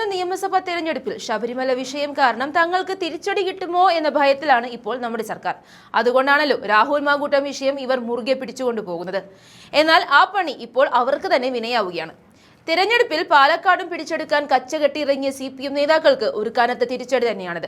വരുന്ന നിയമസഭാ തെരഞ്ഞെടുപ്പിൽ ശബരിമല വിഷയം കാരണം തങ്ങൾക്ക് തിരിച്ചടി കിട്ടുമോ എന്ന ഭയത്തിലാണ് ഇപ്പോൾ നമ്മുടെ സർക്കാർ. അതുകൊണ്ടാണല്ലോ രാഹുൽ മാങ്കൂട്ടം വിഷയം ഇവർ മുറുകെ പിടിച്ചുകൊണ്ടു പോകുന്നത്. എന്നാൽ ആ പണി ഇപ്പോൾ അവർക്ക് തന്നെ വിനയാവുകയാണ്. തിരഞ്ഞെടുപ്പിൽ പാലക്കാടും പിടിച്ചെടുക്കാൻ കച്ചകെട്ടിയിറങ്ങിയ സി പി എം നേതാക്കൾക്ക് ഒരു കനത്ത തിരിച്ചടി തന്നെയാണിത്.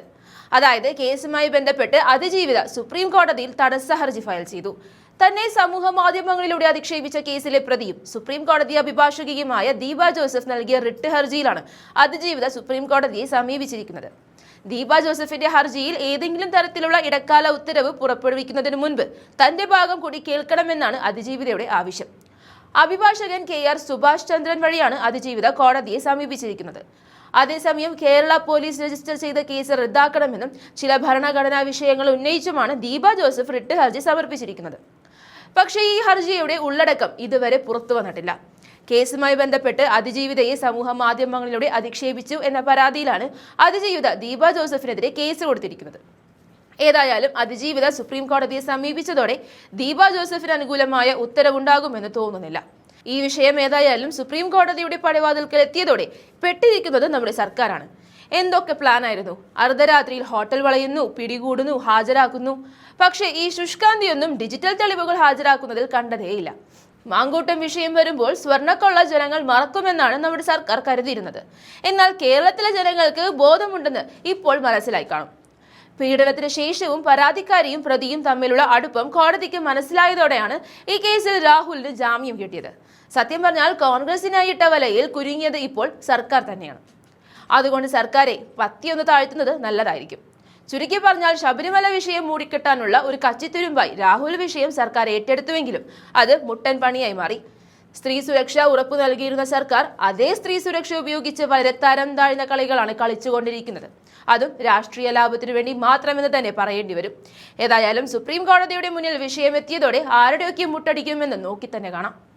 അതായത് കേസുമായി ബന്ധപ്പെട്ട് അതിജീവിത സുപ്രീം കോടതിയിൽ തടസ്സ ഹർജി ഫയൽ ചെയ്തു. തന്നെ സമൂഹ മാധ്യമങ്ങളിലൂടെ അധിക്ഷേപിച്ച കേസിലെ പ്രതിയും സുപ്രീം കോടതി അഭിഭാഷകയുമായ ദീപ ജോസഫ് നൽകിയ റിട്ട് ഹർജിയിലാണ് അതിജീവിത സുപ്രീം കോടതിയെ സമീപിച്ചിരിക്കുന്നത്. ദീപ ജോസഫിന്റെ ഹർജിയിൽ ഏതെങ്കിലും തരത്തിലുള്ള ഇടക്കാല ഉത്തരവ് പുറപ്പെടുവിക്കുന്നതിന് മുൻപ് തന്റെ ഭാഗം കൂടി കേൾക്കണമെന്നാണ് അതിജീവിതയുടെ ആവശ്യം. അഭിഭാഷകൻ കെ ആർ സുഭാഷ് ചന്ദ്രൻ വഴിയാണ് അതിജീവിത കോടതിയെ സമീപിച്ചിരിക്കുന്നത്. അതേസമയം കേരള പോലീസ് രജിസ്റ്റർ ചെയ്ത കേസ് റദ്ദാക്കണമെന്നും ചില ഭരണഘടനാ വിഷയങ്ങൾ ഉന്നയിച്ചുമാണ് ദീപ ജോസഫ് റിട്ട് ഹർജി സമർപ്പിച്ചിരിക്കുന്നത്. പക്ഷേ ഈ ഹർജിയുടെ ഉള്ളടക്കം ഇതുവരെ പുറത്തു വന്നിട്ടില്ല. കേസുമായി ബന്ധപ്പെട്ട് അതിജീവിതയെ സമൂഹ മാധ്യമങ്ങളിലൂടെ അധിക്ഷേപിച്ചു എന്ന പരാതിയിലാണ് അതിജീവിത ദീപ ജോസഫിനെതിരെ കേസ് കൊടുത്തിരിക്കുന്നത്. ഏതായാലും അതിജീവിത സുപ്രീം കോടതിയെ സമീപിച്ചതോടെ ദീപ ജോസഫിന് അനുകൂലമായ ഉത്തരവുണ്ടാകുമെന്ന് തോന്നുന്നില്ല. ഈ വിഷയം ഏതായാലും സുപ്രീം കോടതിയുടെ പടിവാതിൽക്കൽ എത്തിയതോടെ പെട്ടിരിക്കുന്നത് നമ്മുടെ സർക്കാരാണ്. എന്തൊക്കെ പ്ലാൻ ആയിരുന്നു അർദ്ധരാത്രിയിൽ ഹോട്ടൽ വളയുന്നു പിടികൂടുന്നു ഹാജരാക്കുന്നു. പക്ഷേ ഈ ശുഷ്കാന്തിയൊന്നും ഡിജിറ്റൽ തെളിവുകൾ ഹാജരാക്കുന്നതിൽ കണ്ടതേയില്ല. മാങ്കൂട്ടം വിഷയം വരുമ്പോൾ സ്വർണക്കൊള്ള ജനങ്ങൾ മറക്കുമെന്നാണ് നമ്മുടെ സർക്കാർ കരുതിയിരുന്നത്. എന്നാൽ കേരളത്തിലെ ജനങ്ങൾക്ക് ബോധമുണ്ടെന്ന് ഇപ്പോൾ മനസ്സിലായി കാണും. പീഡനത്തിന് ശേഷവും പരാതിക്കാരിയും പ്രതിയും തമ്മിലുള്ള അടുപ്പം കോടതിക്ക് മനസ്സിലായതോടെയാണ് ഈ കേസിൽ രാഹുലിന് ജാമ്യം കിട്ടിയത്. സത്യം പറഞ്ഞാൽ കോൺഗ്രസിനായി ഇട്ട വലയിൽ കുരുങ്ങിയത് ഇപ്പോൾ സർക്കാർ തന്നെയാണ്. അതുകൊണ്ട് സർക്കാരെ പത്തിയൊന്ന് താഴ്ത്തുന്നത് നല്ലതായിരിക്കും. ചുരുക്കി പറഞ്ഞാൽ ശബരിമല വിഷയം മൂടിക്കെട്ടാനുള്ള ഒരു കച്ചിത്തുരുമ്പായി രാഹുൽ വിഷയം സർക്കാർ ഏറ്റെടുത്തുവെങ്കിലും അത് മുട്ടൻ പണിയായി മാറി. സ്ത്രീ സുരക്ഷ ഉറപ്പു നൽകിയിരുന്ന സർക്കാർ അതേ സ്ത്രീ സുരക്ഷ ഉപയോഗിച്ച് വളരെ തരം താഴ്ന്ന കളികളാണ് കളിച്ചുകൊണ്ടിരിക്കുന്നത്. അതും രാഷ്ട്രീയ ലാഭത്തിനു വേണ്ടി മാത്രമെന്ന് തന്നെ പറയേണ്ടി വരും. ഏതായാലും സുപ്രീം കോടതിയുടെ മുന്നിൽ വിഷയമെത്തിയതോടെ ആരുടെയൊക്കെ മുട്ടടിക്കുമെന്ന് നോക്കി തന്നെ കാണാം.